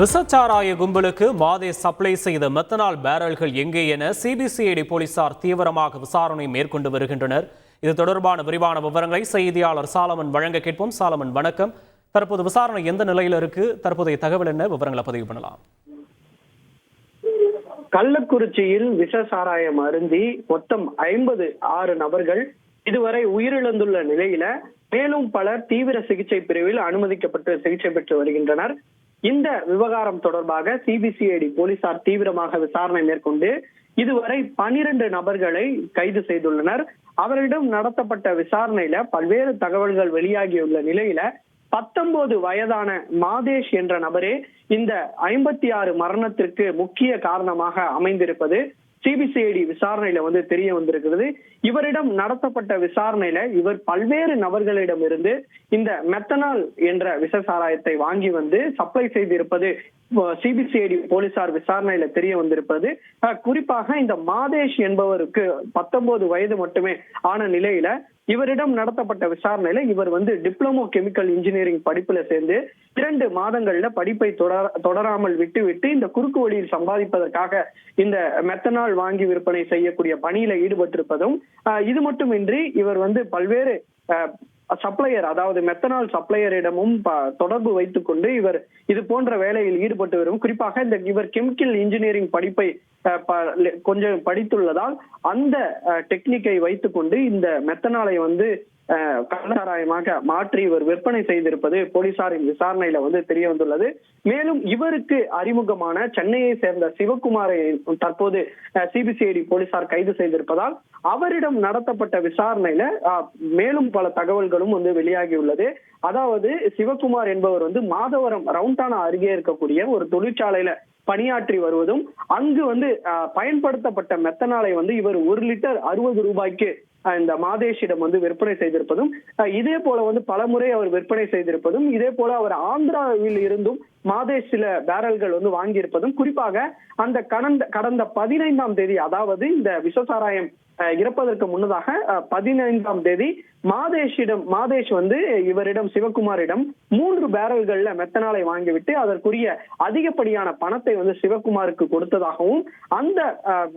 விசச்சாராய கும்பலுக்கு மாதே supply செய்த methanol பேரல்கள் எங்கே என சிபிசிஐடி போலீசார் தீவிரமாக விசாரணை மேற்கொண்டு வருகின்றனர். இது தொடர்பான விரிவான விவரங்களை செய்தியாளர் சாலமன் வழங்க கேட்போம். சாலமன் வணக்கம். தற்போது விசாரணை எந்த நிலையில் இருக்கு? தற்போதைய தகவல் என்ன? விவரங்களை பதிவு பண்ணலாம். கள்ளக்குறிச்சியில் விஷ சாராயம் அருந்தி மொத்தம் ஐம்பது ஆறு நபர்கள் இதுவரை உயிரிழந்துள்ள நிலையில மேலும் பலர் தீவிர சிகிச்சை பிரிவில் அனுமதிக்கப்பட்டு சிகிச்சை பெற்று வருகின்றனர். இந்த விவகாரம் தொடர்பாக சிபிசிஐடி போலீசார் தீவிரமாக விசாரணை மேற்கொண்டு இதுவரை பனிரெண்டு நபர்களை கைது செய்துள்ளனர். அவரிடம் நடத்தப்பட்ட விசாரணையில பல்வேறு தகவல்கள் வெளியாகியுள்ள நிலையில பத்தொன்பது வயதான மாதேஷ் என்ற நபரே இந்த ஐம்பத்தி ஆறு மரணத்திற்கு முக்கிய காரணமாக அமைந்திருப்பது சிபிசிஐடி விசாரணையில வந்து தெரிய வந்திருக்கிறது. இவரிடம் நடத்தப்பட்ட விசாரணையில இவர் பல்வேறு நபர்களிடம் இருந்து இந்த மெத்தனால் என்ற விஷ சாராயத்தை வாங்கி வந்து சப்ளை செய்திருப்பது சிபிசிஐடி போலீசார் விசாரணையில தெரிய வந்திருப்பது. குறிப்பாக இந்த மாதேஷ் என்பவருக்கு பத்தொன்பது வயது மட்டுமே ஆன நிலையில இவரிடம் நடத்தப்பட்ட விசாரணையில இவர் வந்து டிப்ளமோ கெமிக்கல் இன்ஜினியரிங் படிப்புல சேர்ந்து இரண்டு மாதங்கள்ல படிப்பை தொடர தொடராமல் விட்டு விட்டு இந்த குறுக்கு வழியில் சம்பாதிப்பதற்காக இந்த மெத்தனால் வாங்கி விற்பனை செய்யக்கூடிய பணியில ஈடுபட்டிருப்பதும் இது மட்டுமின்றி இவர் வந்து பல்வேறு சப்ளையர் அதாவது மெத்தனால் சப்ளையரிடமும் ப- தொடர்பு வைத்துக் கொண்டு இவர் இது போன்ற வேலையில் ஈடுபட்டு வரும். குறிப்பாக இந்த இவர் கெமிக்கல் இன்ஜினியரிங் படிப்பை அஹ், கொஞ்சம் படித்துள்ளதால் அந்த டெக்னிக்கை வைத்துக்கொண்டு இந்த மெத்தனாலை வந்து கள்ளசாராயமாக மாற்றி இவர் விற்பனை செய்திருப்பது போலீசாரின் விசாரணையில வந்து தெரிய வந்துள்ளது மேலும் இவருக்கு அறிமுகமான சென்னையை சேர்ந்த சிவகுமாரை தற்போது சிபிசிஐடி போலீசார் கைது செய்திருப்பதால் அவரிடம் நடத்தப்பட்ட விசாரணையில மேலும் பல தகவல்களும் வந்து வெளியாகியுள்ளது. அதாவது சிவகுமார் என்பவர் வந்து மாதவரம் ரவுண்டானா அருகே இருக்கக்கூடிய ஒரு தொழிற்சாலையில பணியாற்றி வருவதும் அங்கு வந்து பயன்படுத்தப்பட்ட மெத்தனாலை வந்து இவர் ஒரு லிட்டர் அறுபது ரூபாய்க்கு இந்த மாதேஷிடம் வந்து விற்பனை செய்திருப்பதும் அஹ், இதே போல வந்து பலமுறை அவர் விற்பனை செய்திருப்பதும் இதே போல அவர் ஆந்திராவில் இருந்தும் மாதேஷ் சில பேரல்கள் வந்து வாங்கியிருப்பதும் குறிப்பாக அந்த கடந்த கடந்த பதினைந்தாம் தேதி அதாவது இந்த விஷசாராயம் இறப்பதற்கு முன்னதாக பதினைந்தாம் தேதி மாதேஷிடம் மாதேஷ் வந்து இவரிடம் சிவகுமாரிடம் மூன்று பேரல்கள்ல மெத்தனாலை வாங்கிவிட்டு அதற்குரிய அதிகப்படியான பணத்தை வந்து சிவகுமாருக்கு கொடுத்ததாகவும் அந்த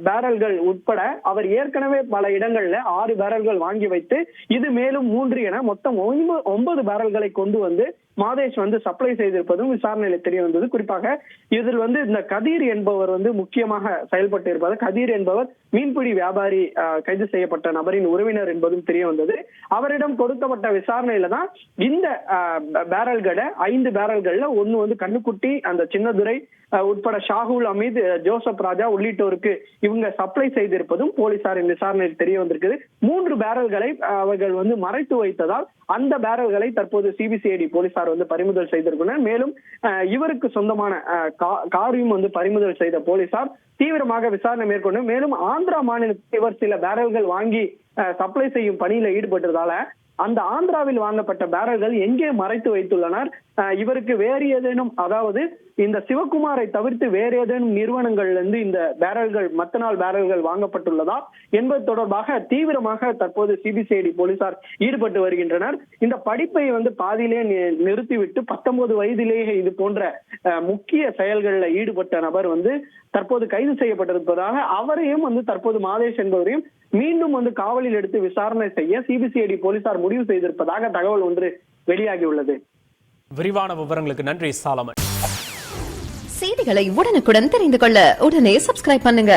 பேரல்கள் உட்பட அவர் ஏற்கனவே பல இடங்கள்ல ஆறு பேரல்கள் வாங்கி வைத்து இது மேலும் மூன்று என மொத்தம் ஒன்பது- ஒன்பது பேரல்களை கொண்டு வந்து மாதேஷ் வந்து சப்ளை செய்திருப்பதும் விசாரணையில தெரிய வந்தது. குறிப்பாக இதில் வந்து இந்த கதீர் என்பவர் வந்து முக்கியமாக செயல்பட்டு இருப்பது. கதீர் என்பவர் மீன்பிடி வியாபாரி கைது செய்யப்பட்ட நபரின் உறவினர் என்பதும் தெரிய வந்தது. அவரிடம் கொடுக்கப்பட்ட விசாரணையில தான் இந்த பேரல்களை ஐந்து பேரல்கள்ல ஒண்ணு வந்து கண்ணுக்குட்டி அந்த சின்னதுரை உட்பட ஷாகுல் அமீத் ஜோசப் ராஜா உள்ளிட்டோருக்கு இவங்க சப்ளை செய்திருப்பதும் போலீசாரின் விசாரணையில் தெரிய வந்திருக்குது. மூன்று பேரல்களை அவர்கள் வந்து மறைத்து வைத்ததால் அந்த பேரல்களை தற்போது சிபிசிஐடி போலீசார் வந்து பறிமுதல் செய்திருக்கின்றனர் மேலும் இவருக்கு சொந்தமான காரையும் வந்து பறிமுதல் செய்த போலீசார் தீவிரமாக விசாரணை மேற்கொண்டு மேலும் ஆந்திரா மாநிலத்தில் இவர் சில பேரல்கள் வாங்கி சப்ளை செய்யும் பணியில ஈடுபட்டதால அந்த ஆந்திராவில் வாங்கப்பட்ட பேரல்கள் எங்கே மறைத்து வைத்துள்ளனர்? இவருக்கு வேறு ஏதேனும் அதாவது இந்த சிவகுமாரை தவிர்த்து வேறு ஏதேனும் நிறுவனங்கள்ல இருந்து இந்த பேரல்கள் மத்தனால் பேரல்கள் வாங்கப்பட்டுள்ளதா? என்பது தொடர்பாக தீவிரமாக தற்போது சிபிசிஐடி போலீசார் ஈடுபட்டு வருகின்றனர். இந்த படிப்பை வந்து பாதியிலே நிறுத்திவிட்டு பத்தொன்பது வயதிலேயே இது போன்ற முக்கிய செயல்களில் ஈடுபட்ட நபர் வந்து தற்போது கைது செய்யப்பட்டிருப்பதாக அவரையும் வந்து தற்போது மாதேஷ் என்பவரையும் மீண்டும் வந்து காவலில் எடுத்து விசாரணை செய்ய சிபிசிஐடி போலீசார் முடிவு செய்திருப்பதாக தகவல் ஒன்று வெளியாகியுள்ளது. விரிவான விவரங்களுக்கு நன்றி சாலமன். செய்திகளை உடனுக்குடன் தெரிந்து கொள்ள உடனே சப்ஸ்கிரைப் பண்ணுங்க.